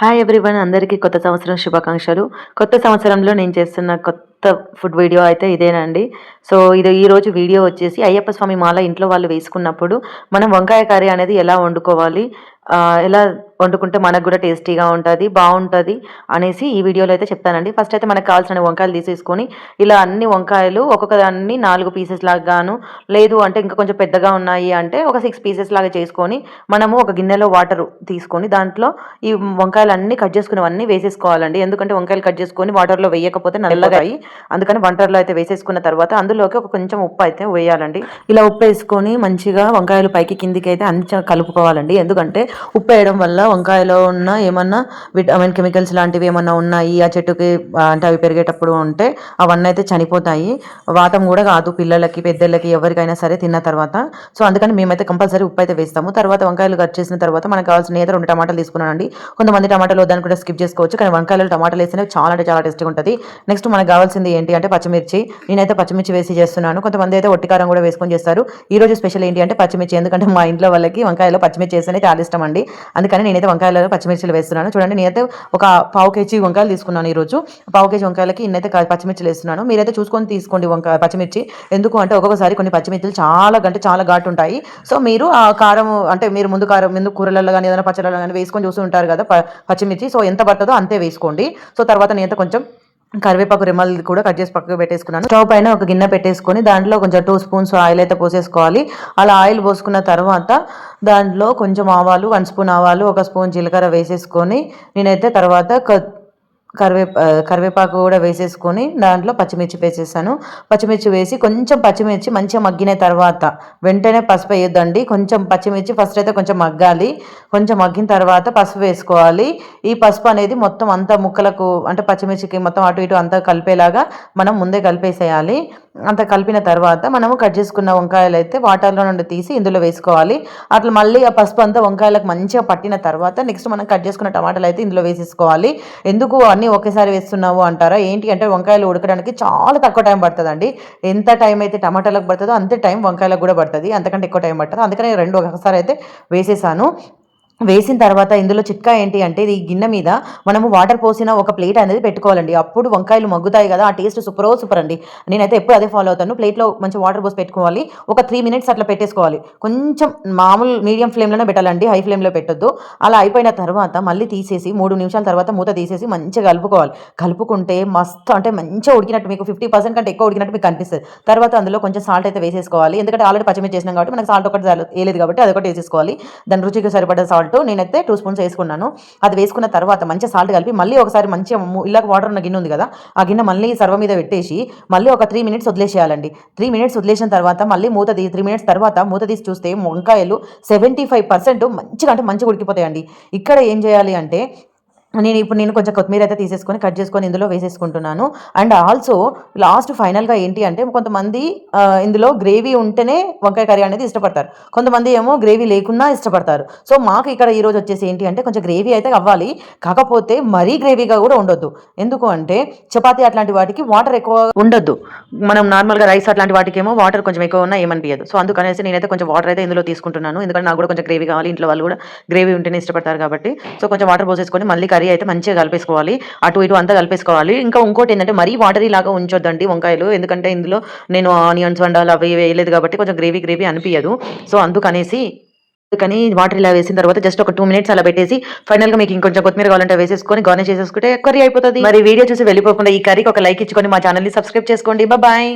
Hi everyone అందరికీ కొత్త సంవత్సరం శుభాకాంక్షలు. కొత్త సంవత్సరంలో నేను చేస్తున్న కొత్త ఫుడ్ వీడియో అయితే ఇదేనండి. సో ఇది ఈరోజు వీడియో వచ్చేసి అయ్యప్ప స్వామి మాల ఇంట్లో వాళ్ళు వేసుకున్నప్పుడు మనం వంకాయ కర్రీ అనేది ఎలా వండుకోవాలి? ఎలా వండుకుంటే మనకు కూడా టేస్టీగా ఉంటుంది బాగుంటుంది అనేసి ఈ వీడియోలో అయితే చెప్తానండి. ఫస్ట్ అయితే మనకు కావాల్సిన వంకాయలు తీసేసుకొని ఇలా అన్ని వంకాయలు ఒక్కొక్క దాన్ని నాలుగు పీసెస్ లాగాను లేదు అంటే ఇంకా కొంచెం పెద్దగా ఉన్నాయి అంటే ఒక సిక్స్ పీసెస్ లాగా చేసుకొని మనము ఒక గిన్నెలో వాటర్ తీసుకొని దాంట్లో ఈ వంకాయలు అన్ని కట్ చేసుకున్నవన్నీ వేసేసుకోవాలండి. ఎందుకంటే వంకాయలు కట్ చేసుకొని వాటర్లో వేయకపోతే నల్లగా అయ్యి అందుకని వంటర్లో అయితే వేసేసుకున్న తర్వాత అందులోకి ఒక కొంచెం ఉప్పు అయితే వేయాలండి. ఇలా ఉప్పు వేసుకొని మంచిగా వంకాయలు పైకి కిందికి అయితే అంచ కలుపుకోవాలండి. ఎందుకంటే ఉప్పు వేయడం వల్ల వంకాయలో ఉన్న ఏమన్నా విటమిన్ కెమికల్స్ లాంటివి ఏమన్నా ఉన్నాయి? ఆ చెట్టుకి అంటే అవి పెరిగేటప్పుడు ఉంటే అవన్నీ అయితే చనిపోతాయి. వాతం కూడా కాదు పిల్లలకి పెద్దలకి ఎవరికైనా సరే తిన్న తర్వాత. సో అందుకని మేమైతే కంపల్సరీ ఉప్పు అయితే వేస్తాము. తర్వాత వంకాయలు కట్ చేసిన తర్వాత మనకు కావాల్సిన అయితే రెండు టమాటాలు తీసుకున్నానండి. కొంతమంది టమాటాలు వద్దని కూడా స్కిప్ చేసుకోవచ్చు. కానీ వంకాయలు టమాటాలు వేస్తేనే చాలా అంటే చాలా టేస్టీగా ఉంటుంది. నెక్స్ట్ మనకు కావాల్సింది ఏంటి అంటే పచ్చిమిర్చి. నేనైతే పచ్చిమిర్చి వేసి చేస్తున్నాను. కొంతమంది అయితే ఒట్టికారం కూడా వేసుకొని చేస్తారు. ఈ రోజు స్పెషల్ ఏంటి అంటే పచ్చిమిర్చి. ఎందుకంటే మా ఇంట్లో వాళ్ళకి వంకాయలో పచ్చిమిర్చి వేస్తేనే చాలా ఇష్టం అండి. అందుకని నేను నేనైతే వంకాయలలో పచ్చిమిర్చిలు వేస్తున్నాను. చూడండి నేనైతే ఒక పావు కేజీ వంకాయలు తీసుకున్నాను ఈరోజు. పావు కేజీ వంకాయలకి ఇన్నైతే పచ్చిమిర్చిలు వేస్తున్నాను. మీరైతే చూసుకొని తీసుకోండి వంకాయ పచ్చిమిర్చి. ఎందుకు అంటే ఒక్కొక్కసారి కొన్ని పచ్చిమిర్చిలు చాలా గంటే చాలా ఘాటు ఉంటాయి సో మీరు ఆ కారం అంటే మీరు ముందు కారం ముందు కూరలలో కానీ ఏదైనా పచ్చళ్ళలో కానీ వేసుకొని చూస్తూ ఉంటారు కదా పచ్చిమిర్చి. సో ఎంత పడుతుందో అంతే వేసుకోండి. సో తర్వాత నేనైతే కొంచెం కరివేపాకు రెమ్మలు కూడా కట్ చేసి పక్కకు పెట్టేసుకున్నాను. స్టవ్ పైన ఒక గిన్నె పెట్టేసుకొని దాంట్లో కొంచెం టూ స్పూన్స్ ఆయిల్ అయితే పోసేసుకోవాలి. అలా ఆయిల్ పోసుకున్న తర్వాత దాంట్లో కొంచెం ఆవాలు వన్ స్పూన్ ఆవాలు ఒక స్పూన్ జీలకర్ర వేసేసుకొని నేనైతే తర్వాత కరివే కరివేపాకు కూడా వేసేసుకొని దాంట్లో పచ్చిమిర్చి వేసేసాను. పచ్చిమిర్చి వేసి కొంచెం పచ్చిమిర్చి మంచిగా మగ్గిన తర్వాత వెంటనే పసుపు వేయొద్దండి. కొంచెం పచ్చిమిర్చి ఫస్ట్ అయితే కొంచెం మగ్గాలి. కొంచెం మగ్గిన తర్వాత పసుపు వేసుకోవాలి. ఈ పసుపు అనేది మొత్తం అంతా ముక్కలకు అంటే పచ్చిమిర్చికి మొత్తం అటు ఇటు అంతా కలిపేలాగా మనం ముందే కలిపేసేయాలి. అంత కలిపిన తర్వాత మనము కట్ చేసుకున్న వంకాయలు అయితే వాటర్లో నుండి తీసి ఇందులో వేసుకోవాలి. అట్లా మళ్ళీ ఆ పసుపు అంతా వంకాయలకు మంచిగా పట్టిన తర్వాత నెక్స్ట్ మనం కట్ చేసుకున్న టమాటాలు అయితే ఇందులో వేసేసుకోవాలి. ఎందుకు అన్నీ ఒకేసారి వేస్తున్నావు అంటారా? ఏంటి అంటే వంకాయలు ఉడకడానికి చాలా తక్కువ టైం పడుతుందండి. ఎంత టైం అయితే టమాటాలకు పడుతుందో అంతే టైం వంకాయలకు కూడా పడుతుంది. అంతకంటే ఎక్కువ టైం పడుతుంది అందుకని రెండు ఒకసారి అయితే వేసేసాను. వేసిన తర్వాత ఇందులో చిట్కా ఏంటి అంటే ఈ గిన్నె మీద మనము వాటర్ పోసిన ఒక ప్లేట్ అనేది పెట్టుకోవాలండి. అప్పుడు వంకాయలు మగ్గుతాయి కదా ఆ టేస్ట్ సూపర్ సూపర్ అండి. నేనైతే ఎప్పుడు అదే ఫాలో అవుతాను. ప్లేట్లో మంచి వాటర్ పోసి పెట్టుకోవాలి. ఒక త్రీ మినిట్స్ అట్లా పెట్టేసుకోవాలి. కొంచెం మామూలు మీడియం ఫ్లేమ్లోనే పెట్టాలండి హై ఫ్లేమ్లో పెట్టొద్దు. అలా అయిపోయిన తర్వాత మళ్ళీ తీసేసి మూడు నిమిషాల తర్వాత మూత తీసేసి మంచిగా కలుపుకోవాలి. కలుపుకుంటే మస్తు అంటే మంచిగా ఉడికినట్టు మీకు ఫిఫ్టీ పర్సెంట్ కంటే ఎక్కువ ఉడికినట్టు మీకు కనిపిస్తుంది తర్వాత అందులో కొంచెం సాల్ట్ అయితే వేసేసుకోవాలి. ఎందుకంటే ఆల్రెడీ పచ్చిమిర్చి చేసినాం కాబట్టి మనకు సాల్ట్ ఒకటి వేయలేదు కాబట్టి అది ఒకటి వేసేసుకోవాలి. దాని రుచికి సరిపడ సాల్ట్ నేనైతే టూ స్పూన్స్ వేసుకున్నాను. అది వేసుకున్న తర్వాత మంచిగా సాల్ట్ కలిపి మళ్ళీ ఒకసారి మంచిగా ఇలాగ వాటర్ ఉన్న గిన్నె ఉంది కదా ఆ గిన్నె మళ్ళీ సర్వ మీద పెట్టేసి మళ్ళీ ఒక త్రీ మినిట్స్ వదిలేసేయాలండి. త్రీ మినిట్స్ వదిలేసిన తర్వాత మళ్ళీ మూత తీసి త్రీ మినిట్స్ తర్వాత మూత తీసి చూస్తే వంకాయలు సెవెంటీ ఫైవ్ పర్సెంట్ మంచిగా అంటే మంచిగా ఉడికిపోతాయండి. ఇక్కడ ఏం చేయాలి అంటే నేను ఇప్పుడు నేను కొంచెం కొత్తిమీర అయితే తీసేసుకొని కట్ చేసుకొని ఇందులో వేసేసుకుంటున్నాను. అండ్ ఆల్సో లాస్ట్ ఫైనల్గా ఏంటి అంటే కొంతమంది ఇందులో గ్రేవీ ఉంటేనే వంకాయ కర్రీ అనేది ఇష్టపడతారు. కొంతమంది ఏమో గ్రేవీ లేకున్నా ఇష్టపడతారు. సో మాకు ఇక్కడ ఈ రోజు వచ్చేసి ఏంటి అంటే కొంచెం గ్రేవీ అయితే అవ్వాలి. కాకపోతే మరీ గ్రేవీగా కూడా ఉండొద్దు. ఎందుకు అంటే చపాతీ అట్లాంటి వాటికి వాటర్ ఎక్కువ ఉండొద్దు. మనం నార్మల్గా రైస్ అట్లాంటి వాటికి ఏమో వాటర్ కొంచెం ఎక్కువ ఉన్నా ఏమనిపించదు సో అందుకనేసి నేనైతే కొంచెం వాటర్ అయితే ఇందులో తీసుకుంటున్నాను. ఎందుకంటే నాకు కూడా కొంచెం గ్రేవీ కావాలి. ఇంట్లో వాళ్ళు కూడా గ్రేవీ ఉంటేనే ఇష్టపడతారు కాబట్టి. సో కొంచెం వాటర్ పోసేసుకొని మళ్ళీ కర్రీ అయితే మంచిగా కలిపేసుకోవాలి. అటు ఇటు అంతా కలిపేసుకోవాలి. ఇంకా ఇంకోటి ఏంటంటే మరీ వాటరీ లాగా ఉంచొద్దండి వంకాయలు. ఎందుకంటే ఇందులో నేను ఆనియన్స్ వండాలి అవి వేయలేదు కాబట్టి కొంచెం గ్రేవీ గ్రేవీ అనిపించదు సో అందుకనేసి అందుకని వాటర్ ఇలా వేసిన తర్వాత జస్ట్ ఒక టూ మినిట్స్ అలా పెట్టేసి ఫైనల్గా మీకు ఇంకొంచెం కొత్తిమీర కావాలంటే వేసేసుకొని గార్నిష్ చేసేసుకుంటే కర్రీ అయిపోతుంది. మరి వీడియో చూసి వెళ్ళిపోకుండా ఈ కర్రీకి ఒక లైక్ ఇచ్చుకొని మా ఛానల్ని సబ్స్క్రైబ్ చేసుకోండి. బాయ్